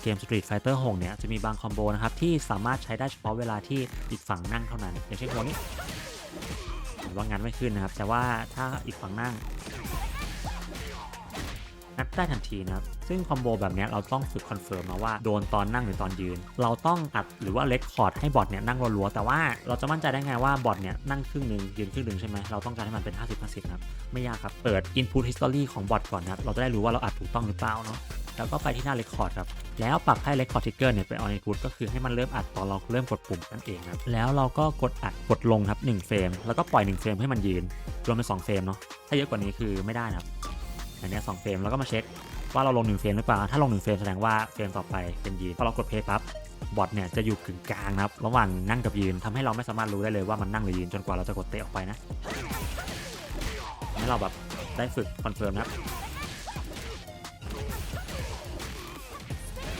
เกม Street Fighter 6 เนี่ย จะมีบางคอมโบนะครับ ที่สามารถใช้ได้เฉพาะเวลาที่อีกฝั่งนั่งเท่านั้น อย่างเช่นคอมโบนี้ว่างานไม่ขึ้นนะครับ แต่ว่าถ้าอีกฝั่งนั่งนัดได้ทันทีนะครับ ซึ่งคอมโบแบบนี้เราต้องฝึกคอนเฟิร์มมาว่าโดนตอนนั่งหรือตอนยืน เราต้องอัดหรือว่าเลคคอร์ดให้บอทเนี่ยนั่งรัวๆแต่ว่าเราจะมั่นใจได้ไงว่าบอทเนี่ยนั่งครึ่งหนึ่งยืนครึ่งหนึ่งใช่ไหมเราต้องการให้มันเป็น 50-50นะครับ ไม่ยากครับ เปิด input history ของบอทก่อนนะครับ เราจะได้รู้ว่าเราอัดถูกต้องหรือเปล่าเนาะ แล้วก็ไปที่หน้า record ครับ แล้วปรับให้ record trigger เนี่ยเป็น on input ก็คือให้มันเริ่มอัดตอนเราเริ่มกดปุ่มนั่นเองครับ แล้วเราก็กดอัดกดลงครับ1เฟรม แล้วก็ปล่อย1เฟรมให้มันยืน รวมเป็น2เฟรมเนาะ ถ้าเยอะกว่านี้คือไม่ได้นะครับ อันนี้ย2เฟรมแล้วก็มาเช็คว่าเราลง1เฟรมหรือเปล่า ถ้าลง1เฟรมแสดงว่าเฟรมต่อไปเป็นยืน พอเรากดเพย์ปั๊บบอทเนี่ยจะอยู่กึ่งกลางนะครับ ระหว่างนั่งกับยืนทำให้เราไม่สามารถรู้ได้เลยว่ามันนั่งหรือยืนจนกว่าเราจะกดเตะออกไปนะ ให้เราแบบได้ฝึกคอนเฟิร์มนะครับ